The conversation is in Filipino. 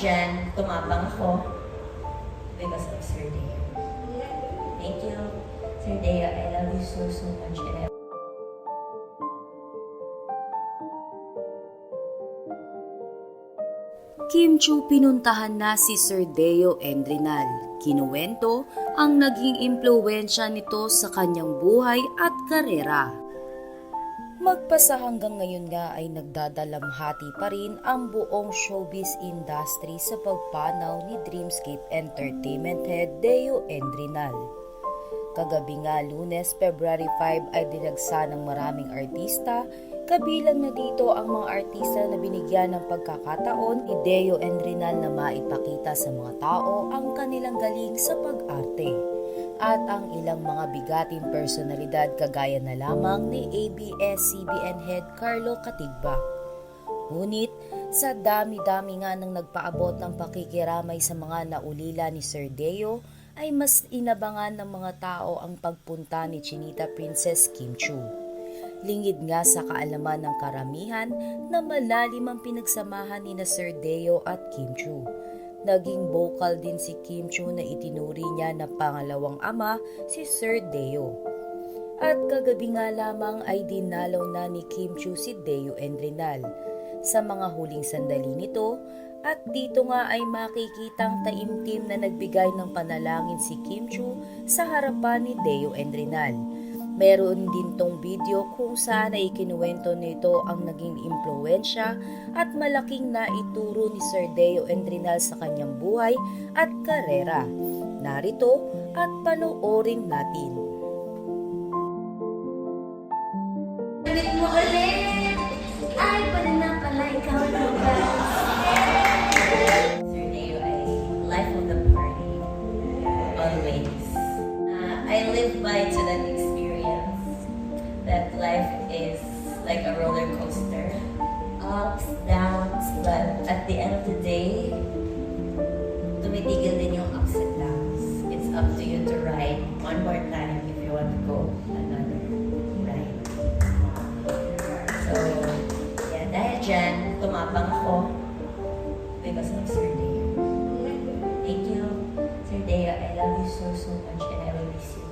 dyan, tumapang ako because of Sir Deo. Thank you. Sir Deo, I love you so, so much. And I Kim Chu pinuntahan na si Sir Deo Endrinal. Kinuwento ang naging impluensya nito sa kanyang buhay at karera. Magpasa hanggang ngayon nga ay nagdadalamhati pa rin ang buong showbiz industry sa pagpanaw ni Dreamscape Entertainment Head Deo Endrinal. Kagabi nga lunes, February 5 ay dinagsa ng maraming artista, kabilang na dito ang mga artista na binigyan ng pagkakataon ni Deo Endrinal na maipakita sa mga tao ang kanilang galing sa pag-arte at ang ilang mga bigating personalidad kagaya na lamang ni ABS-CBN Head Carlo Katigba. Ngunit sa dami-dami nga nang nagpaabot ng pakikiramay sa mga naulila ni Sir Deo, ay mas inabangan ng mga tao ang pagpunta ni Chinita Princess Kim Chu. Lingid nga sa kaalaman ng karamihan na malalim ang pinagsamahan ni na Sir Deo at Kim Chu. Naging vocal din si Kim Chu na itinuri niya na pangalawang ama si Sir Deo. At kagabi nga lamang ay dinalaw na ni Kim Chu si Deo Endrinal. Sa mga huling sandali nito, at dito nga ay makikitang taimtim na nagbigay ng panalangin si Kim Chu sa harapan ni Deo Endrinal. Meron din tong video kung saan ay ikinuwento nito ang naging impluensya at malaking naituro ni Sir Deo Endrinal sa kanyang buhay at karera. Narito at panoorin natin. one more time if you want to go another ride. So, yeah, dahil dyan, tumapang ako because of Sir Deo. Thank you, Sir Deo. I love you so, so much and I will miss you.